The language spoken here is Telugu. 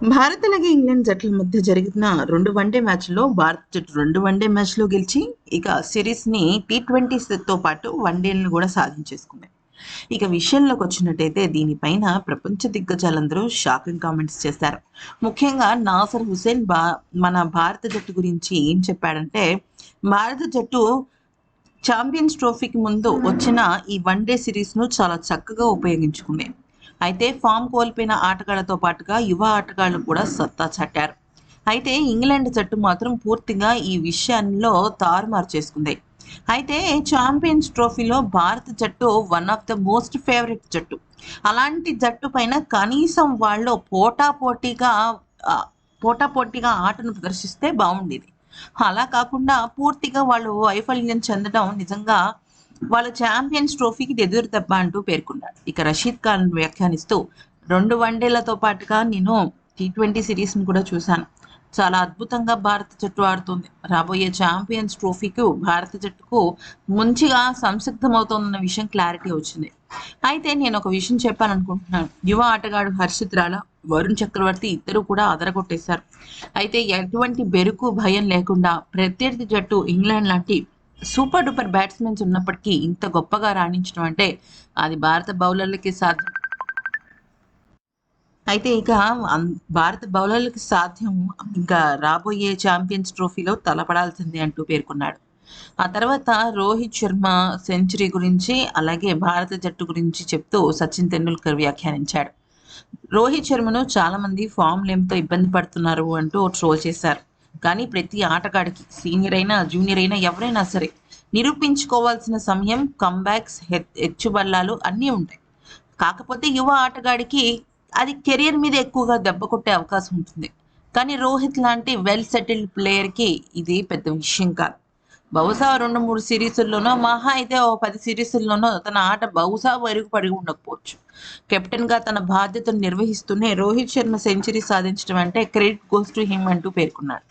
భారత్ అలాగే ఇంగ్లాండ్ జట్ల మధ్య జరిగిన రెండు వన్డే మ్యాచ్లో భారత్ జట్టు రెండు వన్డే మ్యాచ్లో గెలిచి ఇక సిరీస్ని టీ ట్వంటీస్తో పాటు వన్డేలను కూడా సాధించేసుకుంది. ఇక విషయంలోకి వచ్చినట్టయితే దీనిపైన ప్రపంచ దిగ్గజాలందరూ షాకింగ్ కామెంట్స్ చేశారు. ముఖ్యంగా నాసర్ హుసేన్ బా మన భారత జట్టు గురించి ఏం చెప్పాడంటే భారత జట్టు ఛాంపియన్స్ ట్రోఫీకి ముందు వచ్చిన ఈ వన్డే సిరీస్ను చాలా చక్కగా ఉపయోగించుకుంది. అయితే ఫామ్ కోల్పోయిన ఆటగాళ్ళతో పాటుగా యువ ఆటగాళ్ళు కూడా సత్తా చాటారు. అయితే ఇంగ్లాండ్ జట్టు మాత్రం పూర్తిగా ఈ విషయంలో తారుమారు చేసుకుంది అయితే ఛాంపియన్స్ ట్రోఫీలో భారత జట్టు one of the most favourite జట్టు. అలాంటి జట్టు పైన కనీసం వాళ్ళు పోటాపోటీగా పోటాపోటీగా ఆటను ప్రదర్శిస్తే బాగుండేది. అలా కాకుండా పూర్తిగా వాళ్ళు వైఫల్యం చెందడం నిజంగా వాళ్ళ ఛాంపియన్స్ ట్రోఫీకి ఎదురు తప్ప అంటూ పేర్కొన్నాడు. ఇక రషీద్ ఖాన్ వ్యాఖ్యానిస్తూ రెండు వన్డేలతో పాటుగా నేను టీ ట్వంటీ సిరీస్ని కూడా చూశాను. చాలా అద్భుతంగా భారత జట్టు ఆడుతుంది. రాబోయే ఛాంపియన్స్ ట్రోఫీకి భారత జట్టుకు మంచిగా సంసిద్ధమవుతోందన్న విషయం క్లారిటీ వచ్చింది. అయితే నేను ఒక విషయం చెప్పాలనుకుంటున్నాను. యువ ఆటగాడు హర్షిత్ రాలా వరుణ్ చక్రవర్తి ఇద్దరు కూడా అదరగొట్టేశారు. అయితే ఎటువంటి బెరుకు భయం లేకుండా ప్రత్యర్థి జట్టు ఇంగ్లాండ్ లాంటి సూపర్ డూపర్ బ్యాట్స్మెన్స్ ఉన్నప్పటికీ ఇంత గొప్పగా రాణించడం అంటే అది భారత బౌలర్లకి సాధ్యం. అయితే ఇక అం- భారత బౌలర్లకి సాధ్యం ఇంకా రాబోయే ఛాంపియన్స్ ట్రోఫీలో తలపడాల్సిందే అంటూ పేర్కొన్నాడు. ఆ తర్వాత రోహిత్ శర్మ సెంచరీ గురించి అలాగే భారత జట్టు గురించి చెప్తూ సచిన్ తెండూల్కర్ వ్యాఖ్యానించాడు. రోహిత్ శర్మను చాలామంది ఫామ్ లేమ్తో ఇబ్బంది పడుతున్నారు అంటూ ట్రోల్ చేశారు. కానీ ప్రతి ఆటగాడికి సీనియర్ అయినా జూనియర్ అయినా ఎవరైనా సరే నిరూపించుకోవాల్సిన సమయం కంబ్యాక్స్ హెచ్చుబల్లాలు అన్నీ ఉంటాయి. కాకపోతే యువ ఆటగాడికి అది కెరియర్ మీద ఎక్కువగా దెబ్బ కొట్టే అవకాశం ఉంటుంది. కానీ రోహిత్ లాంటి వెల్ సెటిల్డ్ ప్లేయర్కి ఇది పెద్ద విషయం కాదు. బహుశా రెండు మూడు సిరీసుల్లోనో మహా అయితే ఓ పది సిరీసుల్లోనో తన ఆట బహుశా మెరుగుపడి ఉండకపోవచ్చు. కెప్టెన్గా తన బాధ్యతను నిర్వహిస్తూనే రోహిత్ శర్మ సెంచరీ సాధించడం అంటే క్రెడిట్ గోస్ టు హిమ్ అంటూ పేర్కొన్నాడు.